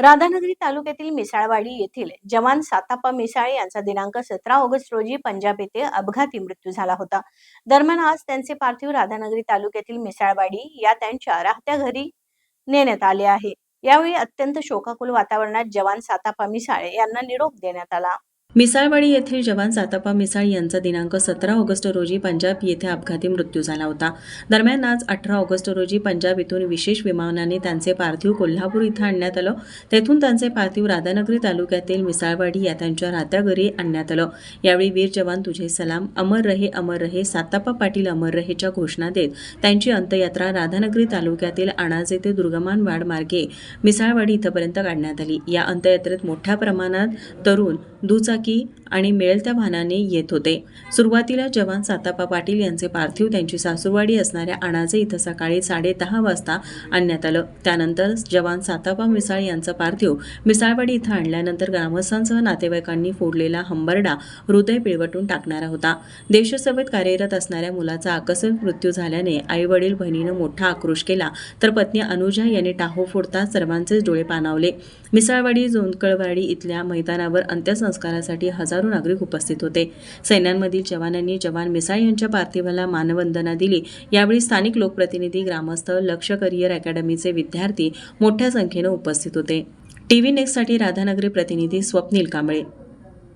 राधानगरी तालुक्यातील मिसाळवाडी येथील जवान सातापा मिसाळे यांचा दिनांक सतरा ऑगस्ट रोजी पंजाब येथे अपघाती मृत्यू झाला होता. दरम्यान आज त्यांचे पार्थिव राधानगरी तालुक्यातील मिसाळवाडी या त्यांच्या राहत्या घरी नेण्यात आले आहे. यावेळी अत्यंत शोकाकुल वातावरणात जवान सातापा मिसाळे यांना निरोप देण्यात आला. मिसाळवाडी येथील जवान सातापा मिसाळ यांचा दिनांक सतरा ऑगस्ट रोजी पंजाब येथे अपघाती मृत्यू झाला होता. दरम्यान आज अठरा ऑगस्ट रोजी पंजाब येथून विशेष विमानाने त्यांचे पार्थिव कोल्हापूर इथं आणण्यात आलं. तेथून त्यांचे पार्थिव राधानगरी तालुक्यातील मिसाळवाडी या त्यांच्या राहत्या घरी आणण्यात आलं. यावेळी वीर जवान तुझे सलाम अमर रहे अमर रहे सातापा पाटील अमर रहेच्या घोषणा देत त्यांची अंत्ययात्रा राधानगरी तालुक्यातील अणाजे ते दुर्गमान वाड मार्गे मिसाळवाडी इथंपर्यंत काढण्यात आली. या अंत्ययात्रेत मोठ्या प्रमाणात तरुण दुचाकी आणि मिळत्या वाहनाने येत होते. सुरुवातीला जवान सातापा पाटील यांचे पार्थिव त्यांची सासूरवाडी असणाऱ्या अणाजे इथं सकाळी साडेदहा वाजता आणण्यात आलं. त्यानंतर जवान सातापा मिसाळ यांचं पार्थिव मिसाळवाडी इथं आणल्यानंतर ग्रामस्थांसह नातेवाईकांनी फोडलेला हंबरडा हृदय पिळवटून टाकणारा होता. देशसेवेत कार्यरत असणाऱ्या मुलाचा आकस्मिक मृत्यू झाल्याने आई वडील बहिणीनं मोठा आक्रोश केला. तर पत्नी अनुजा यांनी टाहो फोडताच सर्वांचेच डोळे पाणावले. मिसाळवाडी जोंदकळवाडी इथल्या मैदानावर अंत्यसंस्कारासाठी हजार नागरिक उपस्थित होते. सैन्यांमधील जवानांनी जवान मिसाळ यांच्या पार्थिवाला मानवंदना दिली. यावेळी स्थानिक लोकप्रतिनिधी ग्रामस्थ लक्ष करिअर अकॅडमीचे विद्यार्थी मोठ्या संख्येनं उपस्थित होते. टीव्ही नेक्स्टसाठी राधानगरी प्रतिनिधी स्वप्नील कांबळे.